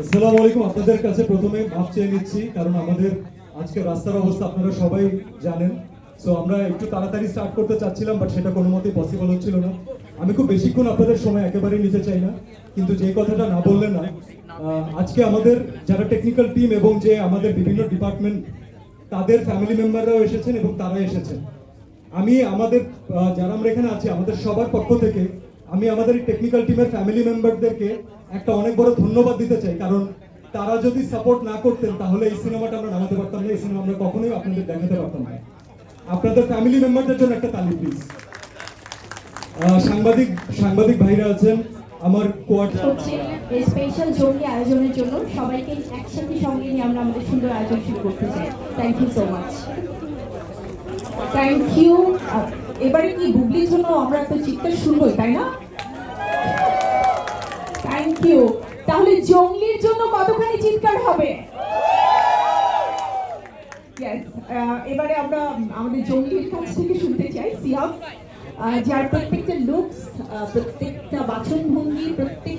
আসসালামু আলাইকুম। আপনাদের কাছে প্রথমে মাপ চেয়ে নিচ্ছি, কারণ আমাদের আজকে রাস্তার অবস্থা আপনারা সবাই জানেন। সো আমরা একটু তাড়াতাড়ি স্টার্ট করতে চাচ্ছিলাম বাট সেটা কোনো মতেই পসিবল হচ্ছিল না। আমি খুব বেশিক্ষণ আপনাদের সময় একেবারেই নিতে চাই না, কিন্তু যে কথাটা না বললে না আজকে আমাদের যারা টেকনিক্যাল টিম এবং যে আমাদের বিভিন্ন ডিপার্টমেন্ট তাদের ফ্যামিলি মেম্বাররাও এসেছেন এবং তারা এসেছেন। আমি আমাদের যারা আমরা এখানে আছি, আমাদের সবার পক্ষ থেকে আমি আমাদের টেকনিক্যাল টিমের ফ্যামিলি মেম্বারদেরকে একটা অনেক বড় ধন্যবাদ দিতে চাই, কারণ তারা যদি সাপোর্ট না করতেন, তাহলে এই সিনেমাটা আমরা নামাতে পারতাম না, এই সিনেমা আমরা কখনোই আপনাদের দেখাতে পারতাম না। আপনাদের ফ্যামিলি মেম্বারদের জন্য একটা তালি প্লিজ সাংবাদিক সাংবাদিক ভাইরা আছেন, আমার কোয়ার্টার স্পেশাল আয়োজনের জন্য সবাইকে একসাথে সঙ্গে নিয়ে আমরা আমাদের সুন্দর আয়োজন শুরু করতে চাই। Thank you so much thank you এবারে কি বুবলির জন্য আমরা একটা চিৎকার শুনবই তাই না? থ্যাংক ইউ তাহলে জঙ্গলির জন্য কতখানি চিৎকার হবে? এবারে আমরা আমাদের জঙ্গলির কাছ থেকে শুনতে চাই সিহাব যার প্রত্যেকটা লুকস প্রত্যেকটা বাচনভঙ্গি প্রত্যেকটা আহ,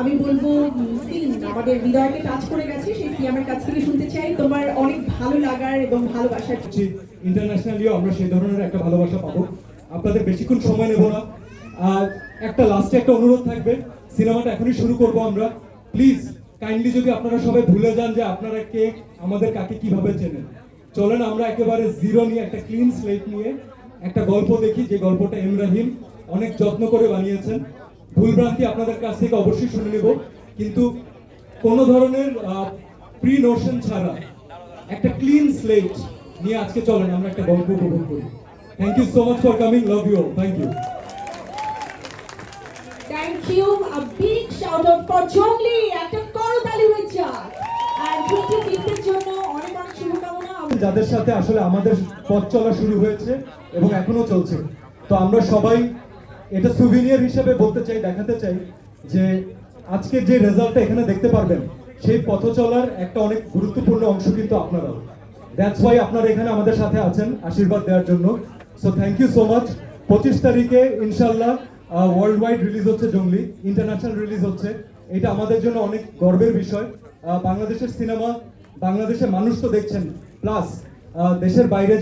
আমি বলব আমাদের হৃদয়কে টাচ করে গেছে, সেই সিয়ামের কাছ থেকে শুনতে চাই। তোমার অনেক ভালো লাগার এবং ভালোবাসার ইন্টারন্যাশনালিও আমরা সেই ধরনের একটা ভালোবাসা পাবো। আপনাদের বেশিক্ষণ সময় নেব না। আর একটা লাস্টে একটা অনুরোধ থাকবে। সিনেমাটা এখনই শুরু করব আমরা। প্লিজ কাইন্ডলি যদি আপনারা সবাই ভুলে যান যে আপনারা কে, আমাদের কাকে কীভাবে চেনেন। চলেন আমরা একেবারে জিরো নিয়ে একটা ক্লিন স্লেট নিয়ে একটা গল্প দেখি। যে গল্পটা এম রাহিম অনেক যত্ন করে বানিয়েছেন। ভুলভ্রান্তি আপনাদের কাছ থেকে অবশ্যই শুনে নেব। কিন্তু কোনো ধরনের প্রি নোশন ছাড়া একটা ক্লিন স্লেট নিয়ে আজকে চলেন আমরা একটা গল্প উপভোগ করি। Thank you so much for coming love you thank you thank you a big shout out for Jongli একটা করতালি হয়ে যাক আর টোয়েন্টি ফিফথের জন্য অনেক অনেক শুভকামনা। যাদের সাথে আসলে আমাদের পথ চলা শুরু হয়েছে এবং এখনও চলছে। তো আমরা সবাই এটা সুভিনিয়র হিসেবে বলতে চাই, দেখাতে চাই যে আজকে যে রেজাল্টটা এখানে দেখতে পারবেন, সেই পথ চলার একটা অনেক গুরুত্বপূর্ণ অংশ কিন্তু আপনারা দ্যাটস ওয়াই আপনারা এখানে আমাদের সাথে আছেন আশীর্বাদ দেওয়ার জন্য। So thank you so much পঁচিশ তারিখে ইনশাল্লাহ ওয়ার্ল্ড ওয়াইড রিলিজ হচ্ছে জঙ্গলি ইন্টারন্যাশনাল রিলিজ হচ্ছে। এটা আমাদের জন্য অনেক গর্বের বিষয়। বাংলাদেশের সিনেমা বাংলাদেশের মানুষ তো দেখছেন। প্লাস দেশের বাইরে